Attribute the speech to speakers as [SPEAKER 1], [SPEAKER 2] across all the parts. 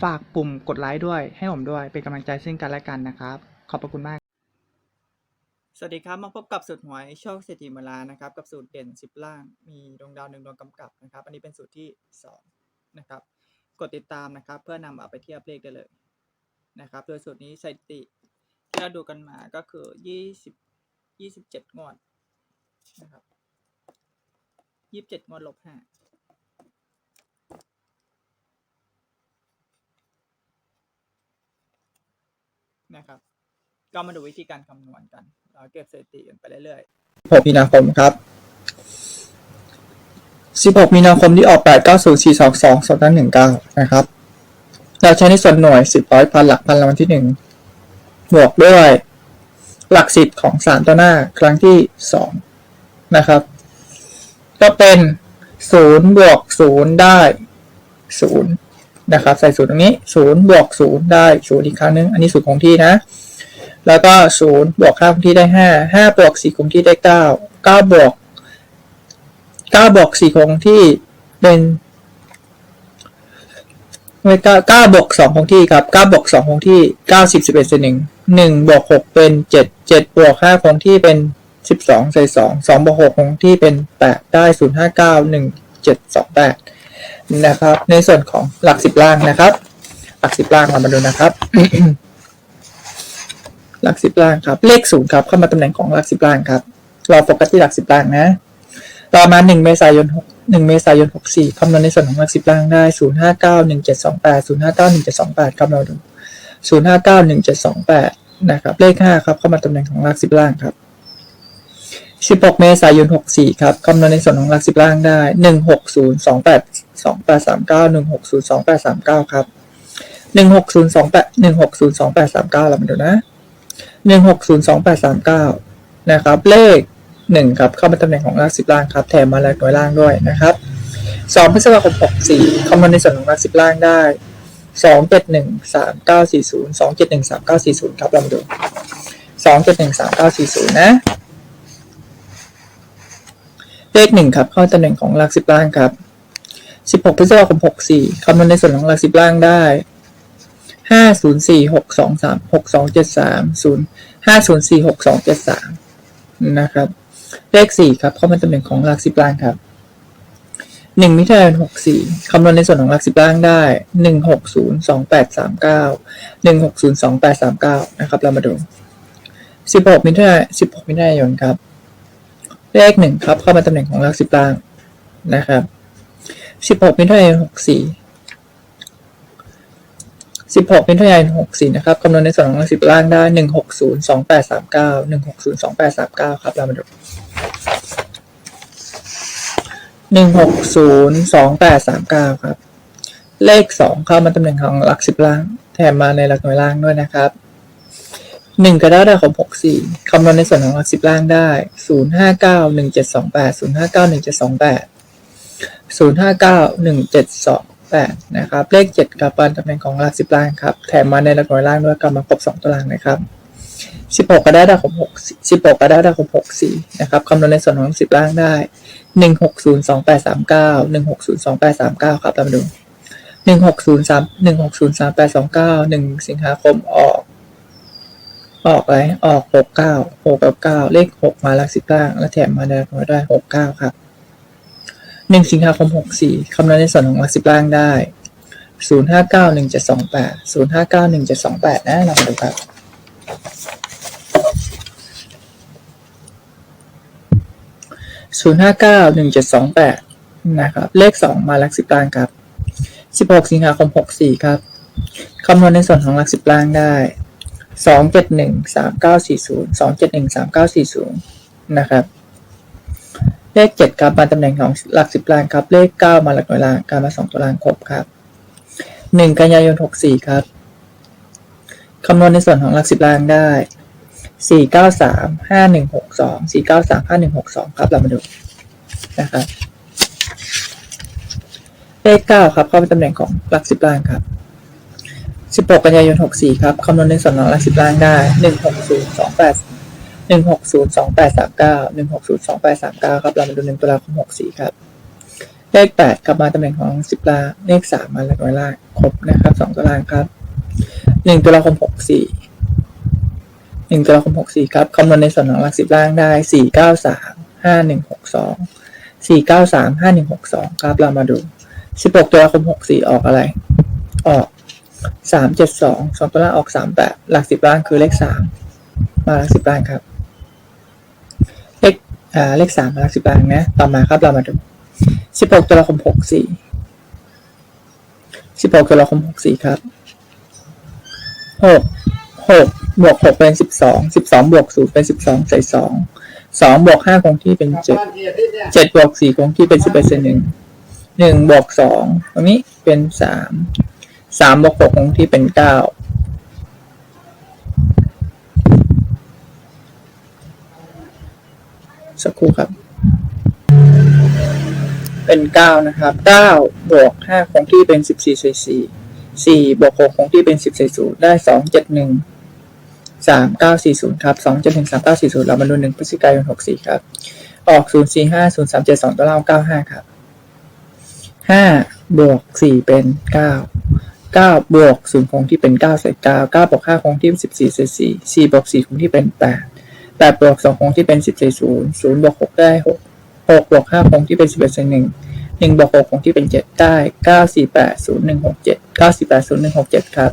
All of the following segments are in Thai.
[SPEAKER 1] ฝากปุ่มกดไลค์ด้วย ให้ผมด้วย เป็นกำลังใจซึ่งกันและกันนะครับ ขอบพระคุณมาก สวัสดีครับ มาพบกับสูตรหวยโชคเศรษฐีเมลานะครับ กับสูตรเด่น 10 ล่าง มีดวงดาวหนึ่งดวงกำกับนะครับ อันนี้เป็นสูตรที่ 2 นะครับ กดติดตามนะครับ เพื่อนำเอาไปเทียบเลขได้เลยนะครับ โดยสูตรนี้สถิติที่เราดูกันมาก็คือ 20 27 งวดนะครับ 27 งวดลบ5 นะครับ ก็มาดูวิธีการคำนวณกันเราเก็บสถิติกันไปเรื่อยๆ
[SPEAKER 2] 6มีนาคมครับ 16 มีนาคมที่ออก 8 9 0 4 2 2 2 1 9 นะครับ เราใช้ในส่วนหน่วย 10ร้อยพันหลักพันรางวัลที่ 1 บวกด้วย หลักสิบของสารตัวหน้าครั้งที่ 2 นะครับ ก็เป็น 0 บวก 0 ได้ 0 นะครับ ใส่ศูนย์ตรงนี้0บวก0ได้0อีกครั้งนึง อันนี้สูตรคงที่นะ แล้วก็ศูนย์บวกห้าคงที่ได้ห้าห้าบวกสี่คงที่ได้เก้าเก้าบวกเก้าบวกสี่คงที่เป็นเก้าเก้าบวกสองคงที่ครับเก้าบวกสองคงที่เก้าสิบสิบเอ็ดส่วนหนึ่งหนึ่งบวกหกเป็นเจ็ดเจ็ดบวกห้าคงที่เป็นสิบสองใส่สองสองบวกหกคงที่เป็นแปดได้ศูนย์ห้าเก้าหนึ่งเจ็ดสองแปด นะครับ ในส่วนของหลักสิบล่างนะครับ หลักสิบล่างเรามาดูนะครับ หลักสิบล่างครับ เลขศูนย์ครับ เข้ามาตำแหน่งของหลักสิบล่างครับเราโฟกัสที่หลักสิบล่างนะ ต่อมาหนึ่งเมษายนหกหนึ่งเมษายนหกสี่คำนวณในส่วนของหลักสิบล่างได้ศูนย์ห้าเก้าหนึ่งเจ็ดสองแปดศูนย์ห้าเก้าหนึ่งเจ็ดสองแปดครับเราดูศูนย์ห้าเก้าหนึ่งเจ็ดสองแปดนะครับ เลขห้าครับ เข้ามาตำแหน่งของหลักสิบล่างครับสิบหกเมษายนหกสี่ครับ คำนวณในส่วนของหลักสิบล่างได้ห สองแปดสามเก้าหนึ่งหกศูนย์สองแปดสามเก้าครับหนึ่งหกศูนย์สองแปดหนึ่งหกศูนย์สองแปดสามเก้าเรามาดูนะหนึ่งหกศูนย์สองแปดสามเก้านะครับ เลขหนึ่งครับ เข้ามาตำแหน่งของรากสิบล่างครับ แถมมาแล้วหน่วยล่างด้วยนะครับสองพฤษภาคมหกสี่คำนวณในส่วนของรากสิบล่างได้สองเจ็ดหนึ่งสามเก้าสี่ศูนย์สองเจ็ดหนึ่งสามเก้าสี่ศูนย์ครับเรามาดูสองเจ็ดหนึ่งสามเก้าสี่ศูนย์นะ เลขหนึ่งครับ เข้าตำแหน่งของรากสิบล่างครับ สิบหกพฤษภาคมหกสี่คำนวณในส่วนของรากสิบล่างได้ห้าศูนย์สี่หกสองสามหกสองเจ็ดสามศูนย์ห้าศูนย์สี่หกสองเจ็ดสามนะครับ เลขสี่ครับเข้ามาตำแหน่งของหลักสิบล่างครับหนึ่งมิถุนายนหกสี่คำนวณในส่วนของหลักสิบล่างได้หนึ่งหกศูนย์สองแปดสามเก้าหนึ่งหกศูนย์สองแปดสามเก้านะครับ เรามาดูสิบหกมิถุนายนสิบหกมิถุนายนครับ เลขหนึ่งครับเข้ามาตำแหน่งของหลักสิบล่างนะครับ สิบหกเป็นเท่าไหร่หกสี่สิบหกเป็นเท่าไหร่หกสี่นะครับคำนวณในส่วนของหลักสิบล่างได้หนึ่งหกศูนย์สองแปดสามเก้าหนึ่งหกศูนย์สองแปดสามเก้าครับเรามาดูหนึ่งหกศูนย์สองแปดสามเก้าครับ เลขสองเข้ามาตำแหน่งของหลักสิบล่าง แถมมาในหลักหน่วยล่างด้วยนะครับหนึ่งกระด้าได้ของหกสี่คำนวณในส่วนของหลักสิบล่างได้ศูนย์ห้าเก้าหนึ่งเจ็ดสองแปดศูนย์ห้าเก้าหนึ่งเจ็ดสองแปด 0591728นะครับเลข7ครับปันตำแหน่งของหลัก10ล่างครับแถมมาในหลักหน่วยล่างด้วยกลับมาครบ2ตารางนะครับ16กระดาษดาวของ6 16กระดาษดาวของ64นะครับคำนวณในส่วนของ10ล่างได้ 1602839 1602839 ครับตามดู160 3 1603829 1 สิงหาคมออก ออกอะไรออก 69 6กับ 9 เลข 6 มาหลัก10ล่าง แล้วแถมมาในหลักหน่วยได้ 69 ครับ หนึ่งสิงหาคมหกสี่คำนวณในส่วนของหลักสิบล่างได้ศูนย์ห้าเก้าหนึ่งเจ็ดสองแปดศูนย์ห้าเก้าหนึ่งเจ็ดสองแปดนะเรามาดูครับศูนย์ห้าเก้าหนึ่งเจ็ดสองแปดนะครับ เลขสองมาหลักสิบล่างครับสิบหกสิงหาคมหกสี่ครับคำนวณในส่วนของหลักสิบล่างได้สองเจ็ดหนึ่งสามเก้าสี่ศูนย์สองเจ็ดหนึ่งสามเก้าสี่ศูนย์นะครับ เลขเจ็ดครับมาตำแหน่งของหลักสิบล่างครับ เลขเก้ามาหลักหน่วยล่างการมาสองตัวล่างครบครับหนึ่งกันยายนหกสี่ครับคำนวณในส่วนของหลักสิบล่างได้สี่เก้าสามห้าหนึ่งหกสองสี่เก้าสามห้าหนึ่งหกสองครับเรามาดูนะครับเลขเก้าครับเข้าเป็นตำแหน่งของหลักสิบล่างครับสิบหกกันยายนหกสี่ครับคำนวณในส่วนของหลักสิบล่างได้หนึ่งหกศูนย์สองแปด หนึ่งหกศูนย์สองแปดสามเก้าหนึ่งหกศูนย์สองแปดสามเก้าครับ เรามาดูหนึ่งตุลาคมหกสี่ครับ เลขแปดกลับมาตำแหน่งของสิบลาเลขสามมาหลักน้อยล่างครบนะครับสองตารางครับหนึ่งตุลาคมหกสี่หนึ่งตุลาคมหกสี่ครับคำนวณในส่วนของหลักสิบล่างได้สี่เก้าสามห้าหนึ่งหกสองสี่เก้าสามห้าหนึ่งหกสองครับเรามาดูสิบหกตุลาคมหกสี่ออกอะไร ออกสามเจ็ดสองสองตัวล่างออกสามแปดหลักสิบล่างคือเลขสามมาหลักสิบล่างครับ อ่าเลขสามมาลักสิบล่างนะ ต่อมาครับเรามาดูสิบหกตุลาคมหกสี่สิบหกตุลาคมหกสี่ครับหกหกบวกหกเป็นสิบสองสิบสองบวกศูนย์เป็นสิบสองใส่สองสองบวกห้าคงที่เป็นเจ็ดเจ็ดบวกสี่คงที่เป็นสิบเปอ็ดเศษหนึ่งหนึ่งบวกสองตรงนี้เป็นสามสามบวกหกคงที่เป็นเก้า สักครู่ครับ เป็นเก้านะครับเก้าบวกห้าคงที่เป็นสิบสี่ใส่สี่สี่บวกหกคงที่เป็นสิบใส่ศูนย์ได้สองเจ็ดหนึ่งสามเก้าสี่ศูนย์ครับสองเจ็ดหนถึงสามเก้าสี่ศูนย์เรามาดูหนึ่งพฤศจิกายนหกสี่ครับ ออกศูนย์สี่ห้าศูนย์สามเจ็ดสองตัวเล่าเก้าห้าครับห้าบวกสี่เป็นเก้าเก้าบวกศูนย์คงที่เป็นเก้าใส่เก้าเก้าบวกห้าคงที่เป็นสิบสี่ใส่สี่สี่บวกสี่คงที่เป็นแปด แปดบวกสองคงที่เป็นสิบใส่ศูนย์ศูนย์บวกหกได้หกหกบวกห้าคงที่เป็นสิบเอ็ดส่หนึ่งหนึ่งบวกหกคงที่เป็นเจ็ดได้เก้าสี่แปดศูนย์หนึ่งหกเจ็ดเก้าสี่แปดศูนย์หนึ่งหกเจ็ดครับ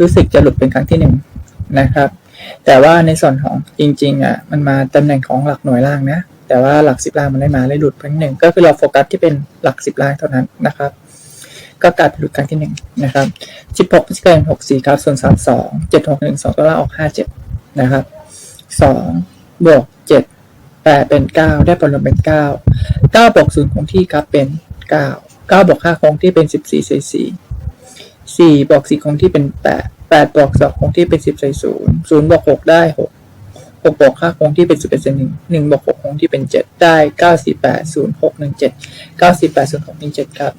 [SPEAKER 2] รู้สึกจะหลุดเป็นครั้งที่หนึ่งนะครับ แต่ว่าในส่วนของจริงๆอะมันมาตำแหน่งของหลักหน่วยล่างนะ แต่ว่าหลักสิบล่างมันได้มาเลยหลุดครั้งหนึ่งก็คือเราโฟกัสที่เป็นหลักสิบล่างเท่านั้นนะครับก็กลายเป็นหลุดครั้งที่หนึ่งนะครับสิบหกพฤศจิกายนหกสี่ครับส่วนสามสองเจ็ดหกหนึ่งสองตัวล่าออกห้าเจ็ดนะครับ สองบวกเจ็ดแปดเป็นเก้าได้ผลรวมเป็นเก้าเก้าบวกศูนย์คงที่ครับเป็นเก้าเก้าบวกห้าคงที่เป็นสิบสี่ใส่สี่สี่บวกสี่คงที่เป็นแปดแปดบวกสองคงที่เป็นสิบใส่ศูนย์ศูนย์บวกหกได้หกหกบวกห้าคงที่เป็นสิบเอ็ดส่วนหนึ่งหนึ่งบวกหกคงที่เป็นเจ็ดได้เก้าสี่แปดศูนย์หกหนึ่งเจ็ดเก้าสี่แปดศูนย์หกหนึ่งเจ็ดครับ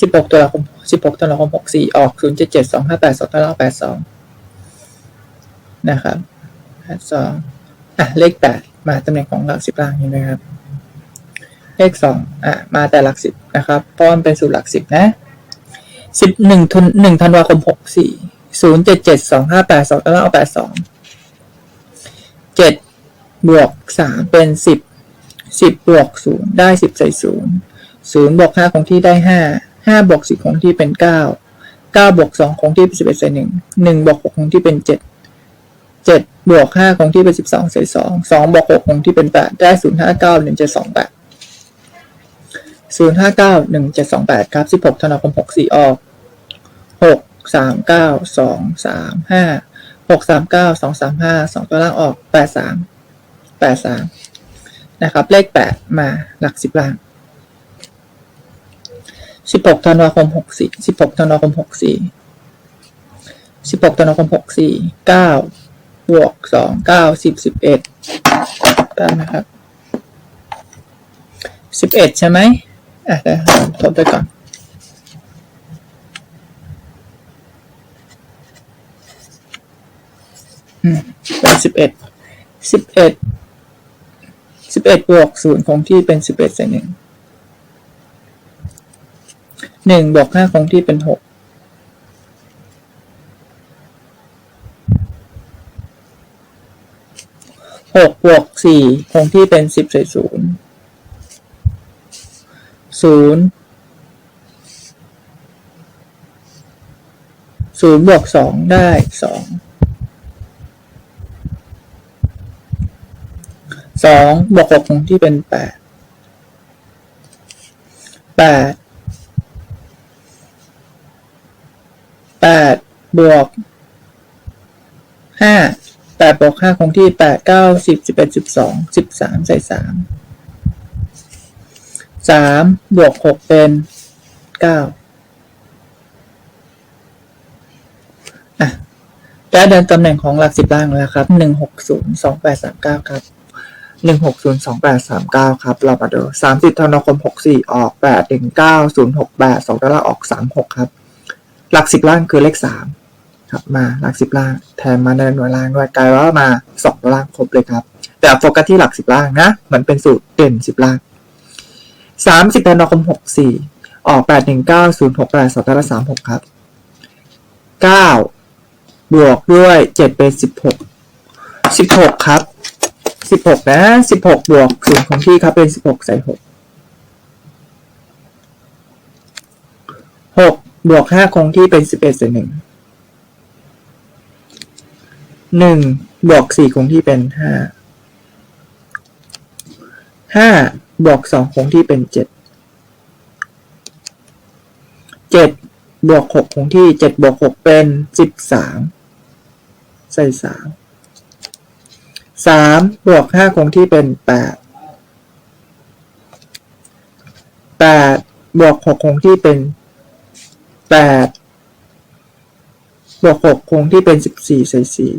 [SPEAKER 2] สิบหกตุลาคมสิบหกตุลาคมหกสี่ออกศูนย์เจ็ดเจ็ดสองห้าแปดสองตุลาแปดสองนะครับ สองอะเลขแปดมาตำแหน่งของหลักสิบล่างเห็นไหมครับเลขสองอะมาแต่หลักสิบนะครับเพราะมันเป็นสูตรหลักสิบนะสิบหนึ่งทุนหนึ่งธันวาคมหกสี่ศูนย์เจ็ดเจ็ดสองห้าแปดสองแล้วเอาแปดสองเจ็ดบวกสามเป็นสิบสิบบวกศูนย์ได้สิบใส่ศูนย์ศูนย์บวกห้าคงที่ได้ห้าห้าบวกสิบคงที่เป็นเก้าเก้าบวกสองคงที่เป็นสิบเอ็ดใส่หนึ่งหนึ่งบวกหกคงที่เป็นเจ็ด เจ็ดบวกห้าคงที่เป็นสิบสองใส่สองสองบวกหกคงที่เป็นแปดได้ศูนย์ห้าเก้าหนึ่งเจ็ดสองแปดศูนย์ห้าเก้าหนึ่งเจ็ดสองแปดครับสิบหกธนาคมหกสี่ออกหกสามเก้าสองสามห้าหกสามเก้าสองสามห้าสองตัวล่างออกแปดสามแปดสามนะครับ เลขแปดมาหลักสิบล่างสิบหกธันวาคมหกสี่สิบหกธันวาคมหกสี่สิบหกธันวาคมหกสี่เก้า บวกสองเก้าสิบสิบเอ็ดได้ไหมครับสิบเอ็ดใช่ไหมอะเดี๋ยวทบไปก่อนอืมเป็นสิบเอ็ดสิบเอ็ดสิบเอ็ดบวกศูนย์คงที่เป็นสิบเอ็ดใส่หนึ่งหนึ่งบวกห้าคงที่เป็นหก หกบวกสี่คงที่เป็นสิบใส่ศูนย์ศูนย์ศูนย์บวกสองได้สองสองบวกหกคงที่เป็นแปดแปดแปดบวกห้า แปดบวกห้าคงที่แปดเก้าสิบสิบเอ็ดสิบสองสิบสามใส่สามสามบวกหกเป็นเก้าอะได้เดินตำแหน่งของหลักสิบล่างแล้วครับหนึ่งหกศูนย์สองแปดสามเก้าครับหนึ่งหกศูนย์สองแปดสามเก้าครับ เรามาดูสามสิบธันวาคมหกสี่ออกแปดหนึ่งเก้าศูนย์หกแปดสองดอลลาร์ออกสามหกครับ หลักสิบล่างคือเลขสาม ครับมาหลักสิบล่างแทนมาในหน่วยล่างด้วยกลายว่ามาสองล่างครบเลยครับ แต่โฟกัสที่หลักสิบล่างนะเหมือนเป็นสูตรเด่นสิบล่างสามสิบธันวาคมหกสี่ออกแปดหนึ่งเก้าศูนย์หกแปดสองดอลลารสามหกครับเก้าบวกด้วยเจ็ดเป็นสิบหกสิบหกครับสิบหกนะสิบหกบวกศูนย์ของที่ครับเป็นสิบหกใส่หกหกบวกห้าคงที่เป็นสิบเอ็ดส่หนึ่ง หนึ่งบวกสี่คงที่เป็นห้าห้าบวกสองคงที่เป็นเจ็ดเจ็ดบวกหกคงที่เจ็ดบวกหกเป็นสิบสามใส่สามสามบวกห้าคงที่เป็นแปดแปดบวกหกคงที่เป็นแปดบวกหกคงที่เป็นสิบสี่ใส่สี่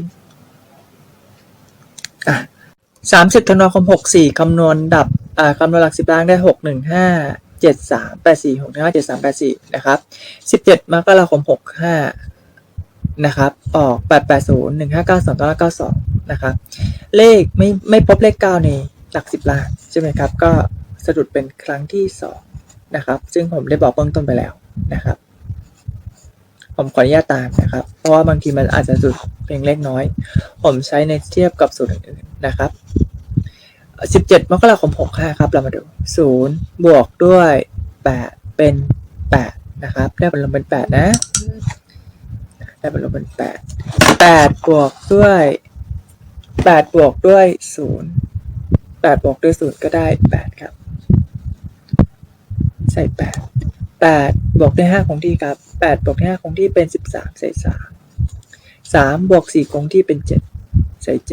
[SPEAKER 2] สามสิบธันวาคมหกสี่คำนวณดับอ่าคำนวณหลักสิบล่างได้หกหนึ่งห้าเจ็ดสามแปดสี่หกหนึ่งห้าเจ็ดสามแปดสี่นะครับสิบเจ็ดมกราคมหกห้านะครับออกแปดแปดศูนย์หนึ่งห้าเก้าสองเก้าเก้าสองนะครับ เลขไม่ไม่พบเลขเก้าในหลักสิบล้านใช่ไหมครับ ก็สะดุดเป็นครั้งที่สองนะครับ ซึ่งผมได้บอกเบื้องต้นไปแล้วนะครับ ผมขออนุญาตตามนะครับ เพราะว่าบางทีมันอาจจะสุดเพียงเล็กน้อย ผมใช้ในเทียบกับสูตรอื่นๆนะครับ 17 มกราคม 65 ครับ เรามาดู 0 บวกด้วย 8 เป็น 8 นะครับ ได้ผลลัพธ์เป็น 8 นะ ได้ผลลัพธ์เป็น 8 8 บวกด้วย 8 บวกด้วย 0 8 บวกด้วย 0 ก็ได้ 8 ครับ ใส่ 8 8บวกด้วย5คงที่ครับ8บวกด้วย5คงที่เป็น13ใส่3 3บวก4คงที่เป็น7ใส่7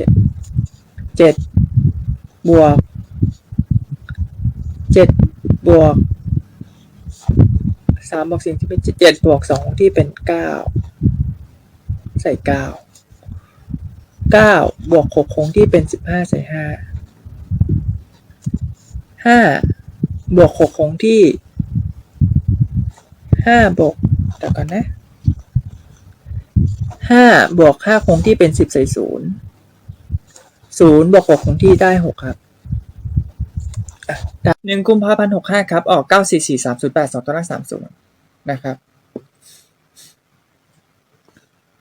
[SPEAKER 2] 7บวก7บวก3บวก4ที่เป็น7 7บวก2คงที่เป็น9ใส่9 9บวก6คงที่เป็น15ใส่5 5บวก6คงที่ ห้าบวกเดี๋ยวก่อนนะห้าบวกห้าคงที่เป็นสิบใส่ศูนย์ศูนย์บวกหกคงที่ได้หกครับหนึ่งกุมภาพันธ์หกห้าครับ ออกเก้าสี่สี่สามศูนย์แปดสองตัวล่างสามศูนย์นะครับ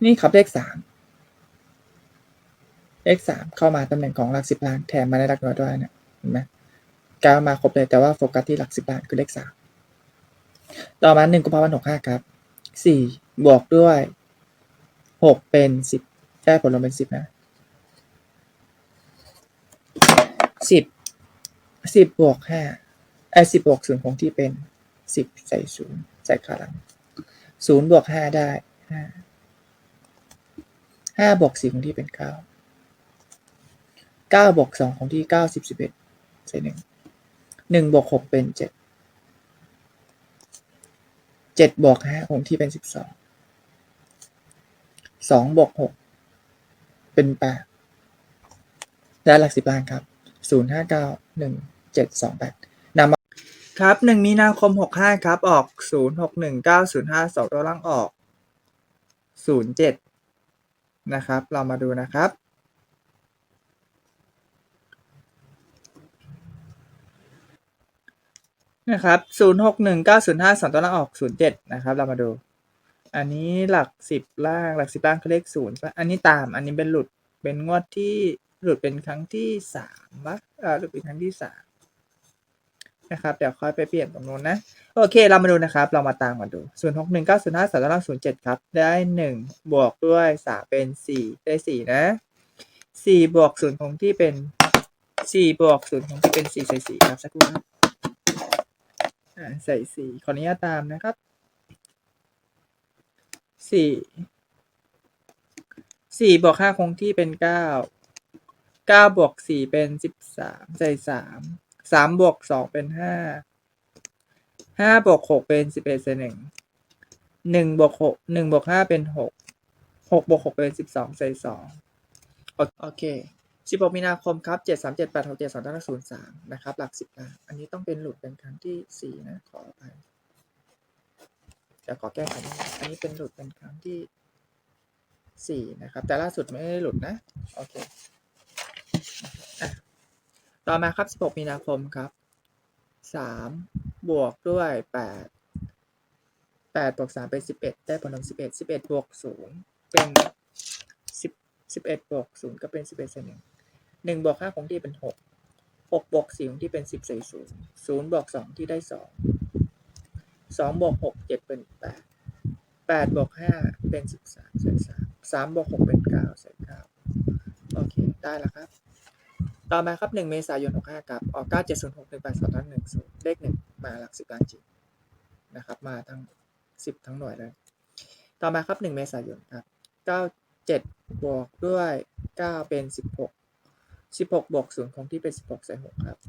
[SPEAKER 2] นี่ครับเลขสามเลขสามเข้ามาตำแหน่งของหลักสิบล้านแถมมาในหลักร้อยด้วยเนี่ยเห็นไหมก้าวมาครบเลยแต่ว่าโฟกัสที่หลักสิบล้านคือเลขสาม ต่อมาหนึ่งกุมภาพันธ์หกห้าครับสี่บวกด้วยหกเป็นสิบได้ผลรวมเป็นสิบนะสิบสิบบวกห้าไอ้สิบบวกศูนย์คงที่เป็นสิบใส่ศูนย์ใส่ขาหลังศูนย์บวกห้าได้ห้าห้าบวกสี่คงที่เป็นเก้าเก้าบวกสองคงที่เก้าสิบสิบเอ็ดใส่หนึ่งหนึ่งบวกหกเป็นเจ็ด เจ็ดบวกห้าคงที่เป็นสิบสองสองบวกหกเป็นแปดได้หลักสิบล้านครับศูนย์ห้าเก้าหนึ่งเจ็ดสองแปดนำมาครับหนึ่งมีนาคมหกห้าครับ ออกศูนย์หกหนึ่งเก้าศูนย์ห้าสองตัวล่างออกศูนย์เจ็ดนะครับ เรามาดูนะครับ นะครับศูนย์หกหนึ่งเก้าศูนย์ห้าสองตัวล่างออกศูนย์เจ็ดนะครับ เรามาดู อันนี้หลักสิบล่างหลักสิบล่างคือเลขศูนย์อันนี้ตามอันนี้เป็นหลุดเป็นงวดที่หลุดเป็นครั้งที่สามปะอ่าหลุดเป็นครั้งที่สามนะครับ เดี๋ยวค่อยไปเปลี่ยนตรงนู้นนะ โอเค เรามาดูนะครับ เรามาตามกันดูศูนย์หกหนึ่งเก้าศูนย์ห้าสองตัวล่างศูนย์เจ็ดครับ ได้หนึ่งบวกด้วยสามเป็นสี่ได้สี่นะสี่บวกศูนย์คงที่เป็นสี่บวกศูนย์คงที่เป็นสี่ใส่สี่ครับสักครู่ครับ ใส่สี่ขออนุญาตตามนะครับสี่สี่บวกห้าคงที่เป็นเก้าเก้าบวกสี่เป็นสิบสามใส่สามสามบวกสองเป็นห้าห้าบวกหกเป็นสิบเอ็ดใส่หนึ่งหนึ่งบวกหกหนึ่งบวกห้าเป็นหกหกบวกหกเป็นสิบสองใส่สองโอเค สิบหกมีนาคมครับเจ็ดสามเจ็ดแปดหกเจ็ดสองตั้งศูนย์สามนะครับ หลักสิบล้านอันนี้ต้องเป็นหลุดเป็นครั้งที่สี่นะ ขออภัยจะขอแก้ไขอันนี้เป็นหลุดเป็นครั้งที่สี่นะครับ แต่ล่าสุดไม่ได้หลุดนะ โอเคอะต่อมาครับสิบหกมีนาคมครับสามบวกด้วยแปดแปดบวกสามเป็นสิบเอ็ดได้ผลลัพธ์สิบเอ็ดสิบเอ็ดบวกศูนย์เป็นสิบสิบเอ็ดบวกศูนย์ก็เป็นสิบเอ็ดส่วนหนึ่ง หนึ่งบวกห้าคงที่เป็นหกหกบวกสี่คงที่เป็นสิบใส่ศูนย์ศูนย์บวกสองที่ได้สองสองบวกหกเจ็ดเป็นแปดแปดบวกห้าเป็นสิบสามใส่สามสามบวกหกเป็นเก้าใส่เก้าโอเค ได้แล้วครับ ต่อมาครับหนึ่งเมษายนหกห้ากับออกเก้าเจ็ดศูนย์หกหนึ่งแปดสองหนึ่งศูนย์เลขหนึ่งมาหลักสิบล้านจริงนะครับ มาทั้งสิบทั้งหน่วยเลย ต่อมาครับหนึ่งเมษายนครับเก้าเจ็ดบวกด้วยเก้าเป็นสิบหก สิบหกบวกศูนย์คงที่เป็นสิบหกใส่หกครับ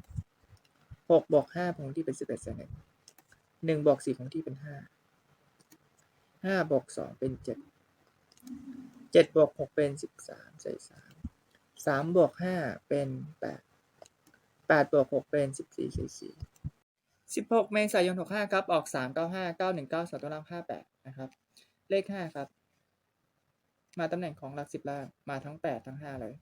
[SPEAKER 2] หกบวกห้าคงที่เป็นสิบเอ็ดใส่หนึ่งหนึ่งบวกสี่คงที่เป็นห้าห้าบวกสองเป็นเจ็ดเจ็ดบวกหกเป็นสิบสามใส่สามสามบวกห้าเป็นแปดแปดบวกหกเป็นสิบสี่ใส่สี่สิบหกเมษายนหกห้าครับ ออกสามเก้าห้าเก้าหนึ่งเก้าสองตัวล่างห้าแปดนะครับ เลขห้าครับ มาตำแหน่งของหลักสิบล่าง มาทั้งแปดทั้งห้าเลย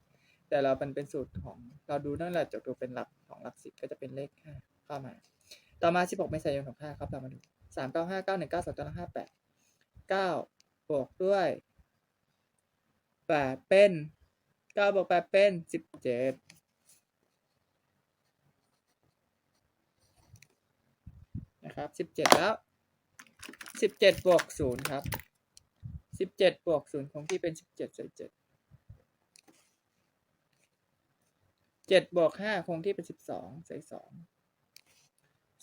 [SPEAKER 2] แต่เราเป็นเป็นสูตรของเราดูนั่นแหละจากตัวเป็นหลักของหลักสิบก็จะเป็นเลขห้าเข้ามา ต่อมาสิบหกเมษายนหกห้าครับเรามาดูสามเก้าห้าเก้าหนึ่งเก้าสองตัวล่าห้าแปดเก้าบวกด้วยแปดเป็นเก้าบวกแปดเป็นสิบเจ็ดนะครับสิบเจ็ดแล้วสิบเจ็ดบวกศูนย์ครับสิบเจ็ดบวกศูนย์คงที่เป็นสิบเจ็ดใส่เจ็ด เจ็ดบวกห้าคงที่เป็นสิบสองใส่สอง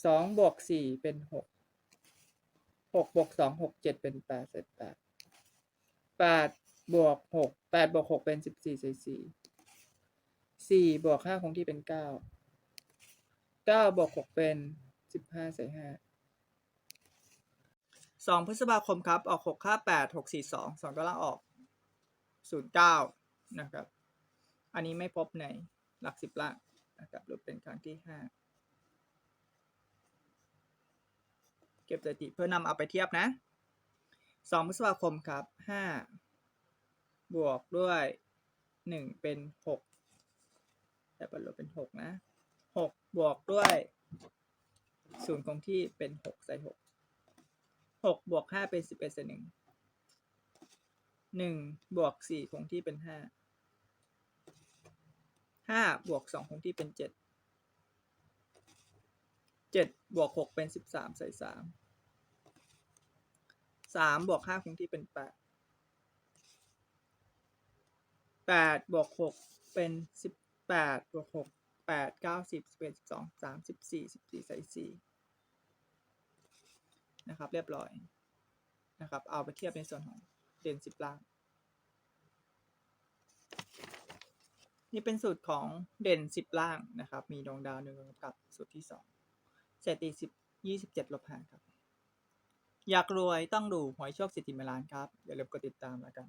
[SPEAKER 2] สองบวกสี่เป็นหกหกบวกสองหกเจ็ดเป็นแปดใส่แปดแปดบวกหกแปดบวกหกเป็นสิบสี่ใส่สี่สี่บวกห้าคงที่เป็นเก้าเก้าบวกหกเป็นสิบห้าใส่ห้าสองพฤษภาคมครับ ออกหกห้าแปดหกสี่สองสองตัวล่างออกศูนย์เก้านะครับ อันนี้ไม่พบใน หลักสิบล่างนะครับหรือเป็นครั้งที่ห้าเก็บสถิติเพื่อนำเอาไปเทียบนะสองพฤษภาคมครับห้าบวกด้วยหนึ่งเป็นหกแต่บรรลบเป็นหกนะหกบวกด้วยศูนย์คงที่เป็นหกใส่หกหกบวกห้าเป็นสิบเอ็ดใส่หนึ่งหนึ่งบวกสี่คงที่เป็นห้า ห้าบวกสองคงที่เป็นเจ็ดเจ็ดบวกหกเป็นสิบสามใส่สามสามบวกห้าคงที่เป็นแปดแปดบวกหกเป็นสิบแปดบวกหกแปดเก้าสิบสิบเอ็ดสิบสองสามสิบสี่สิบสี่ใส่สี่นะครับ เรียบร้อยนะครับ เอาไปเทียบในส่วนของเด่นสิบล่าง นี่เป็นสูตรของเด่นสิบล่างนะครับ มีดวงดาวหนึ่งดวงกับสูตรที่สองเศรษฐีสิบยี่สิบเจ็ดลบห้าครับ อยากรวยต้องดูหวยโชคสิทธิเมลานครับ อย่าลืมกดติดตามแล้วกัน